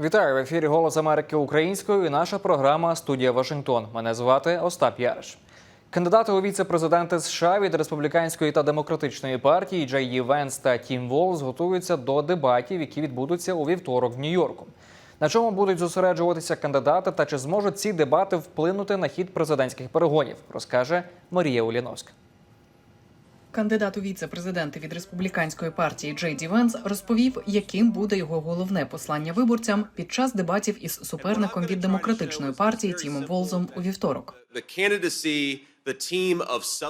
Вітаю в ефірі Голос Америки українською. і Наша програма Студія Вашингтон. Мене звати Остап Яриш. Кандидати у віце-президенти США від республіканської та демократичної партії Джей Ї Венс та Тім Волз готуються до дебатів, які відбудуться у вівторок в Нью-Йорку. На чому будуть зосереджуватися кандидати та чи зможуть ці дебати вплинути на хід президентських перегонів, розкаже Марія Уліновська. Кандидат у віце-президенти від республіканської партії Джей Ді Венс розповів, яким буде його головне послання виборцям під час дебатів із суперником від демократичної партії Тімом Волзом у вівторок.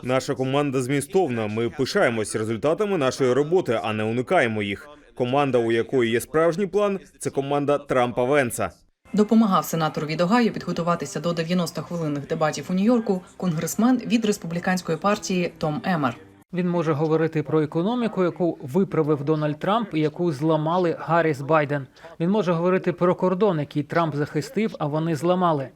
Наша команда змістовна. Ми пишаємось результатами нашої роботи, а не уникаємо їх. Команда, у якої є справжній план, це команда Трампа Венса. Допомагав сенатору від Огайо підготуватися до 90-хвилинних дебатів у Нью-Йорку конгресмен від республіканської партії Том Емер. Він може говорити про економіку, яку виправив Дональд Трамп і яку зламали Гарріс Байден. Він може говорити про кордон, який Трамп захистив, а вони зламали.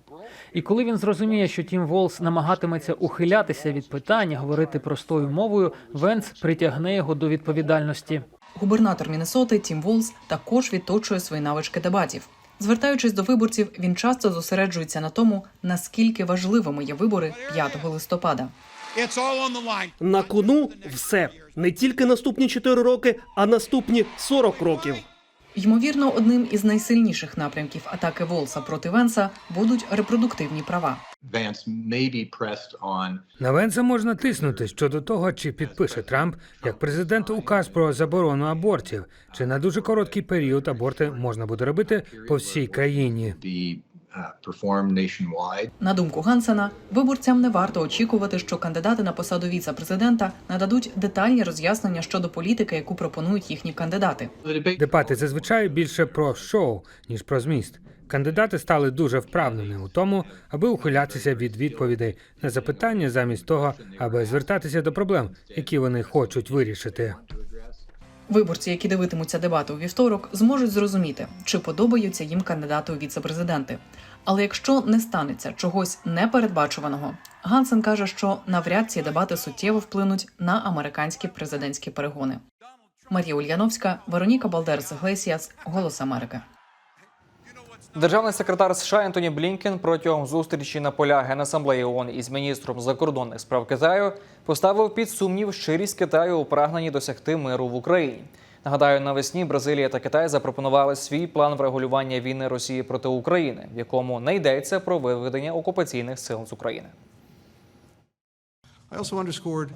І коли він зрозуміє, що Тім Волс намагатиметься ухилятися від питання, говорити простою мовою, Венс притягне його до відповідальності. Губернатор Міннесоти Тім Волз також відточує свої навички дебатів. Звертаючись до виборців, він часто зосереджується на тому, наскільки важливими є вибори 5 листопада. It's all on the line. На кону все не тільки наступні 4 роки, а наступні 40 років. Ймовірно, одним із найсильніших напрямків атаки Волса проти Венса будуть репродуктивні права. Vance may be pressed on На Венса можна тиснути щодо того, чи підпише Трамп як президент указ про заборону абортів, чи на дуже короткий період аборти можна буде робити по всій країні. Nationwide. На думку Гансена, виборцям не варто очікувати, що кандидати на посаду віце-президента нададуть детальні роз'яснення щодо політики, яку пропонують їхні кандидати. Дебати зазвичай більше про шоу ніж про зміст. Кандидати стали дуже вправними у тому, аби ухилятися від відповідей на запитання замість того, аби звертатися до проблем, які вони хочуть вирішити. Виборці, які дивитимуться дебати у вівторок, зможуть зрозуміти, чи подобаються їм кандидати у віце-президенти. Але якщо не станеться чогось непередбачуваного, Гансен каже, що навряд ці дебати суттєво вплинуть на американські президентські перегони. Марія Ульяновська, Вероніка Балдерс Глесіас, Голос Америки. Державний секретар США Ентоні Блінкен протягом зустрічі на полях Генасамблеї ООН із міністром закордонних справ Китаю поставив під сумнів щирість Китаю у прагненні досягти миру в Україні. Нагадаю, навесні Бразилія та Китай запропонували свій план врегулювання війни Росії проти України, в якому не йдеться про виведення окупаційних сил з України. I also underscored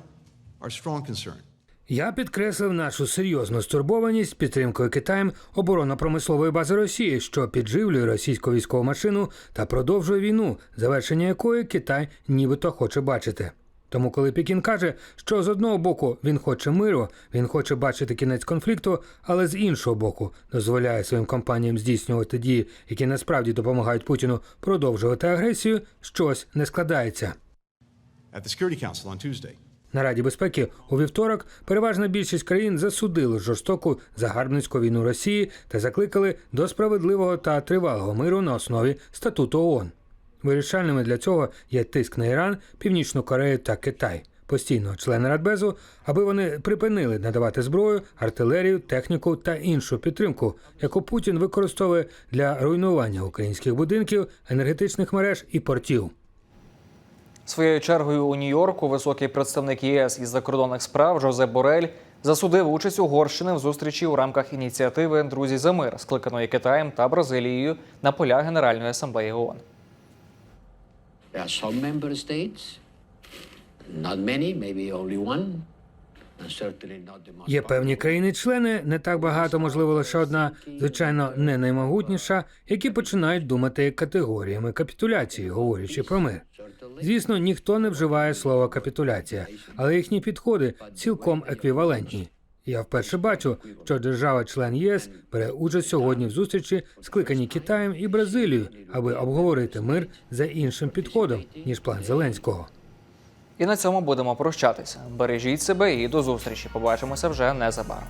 our strong concern Я підкреслив нашу серйозну стурбованість підтримкою Китаєм оборонно-промислової бази Росії, що підживлює російську військову машину та продовжує війну, завершення якої Китай нібито хоче бачити. Тому, коли Пекін каже, що з одного боку він хоче миру, він хоче бачити кінець конфлікту, але з іншого боку дозволяє своїм компаніям здійснювати дії, які насправді допомагають Путіну продовжувати агресію, щось не складається. at the Security Council on Tuesday. На Раді безпеки у вівторок переважна більшість країн засудили жорстоку загарбницьку війну Росії та закликали до справедливого та тривалого миру на основі статуту ООН. Вирішальними для цього є тиск на Іран, Північну Корею та Китай, постійного члена Радбезу, аби вони припинили надавати зброю, артилерію, техніку та іншу підтримку, яку Путін використовує для руйнування українських будинків, енергетичних мереж і портів. Своєю чергою у Нью-Йорку високий представник ЄС із закордонних справ Жозеп Борель засудив участь Угорщини в зустрічі у рамках ініціативи Друзі за мир, скликаної Китаєм та Бразилією на полях Генеральної асамблеї ООН. Є певні країни-члени, не так багато, можливо, лише одна, звичайно, не наймогутніша, які починають думати категоріями капітуляції, говорячи про мир. Звісно, ніхто не вживає слова капітуляція, але їхні підходи цілком еквівалентні. Я вперше бачу, що держава-член ЄС бере участь сьогодні в зустрічі, скликаній Китаєм і Бразилією, аби обговорити мир за іншим підходом ніж план Зеленського. І на цьому будемо прощатися. Бережіть себе і до зустрічі. Побачимося вже незабаром.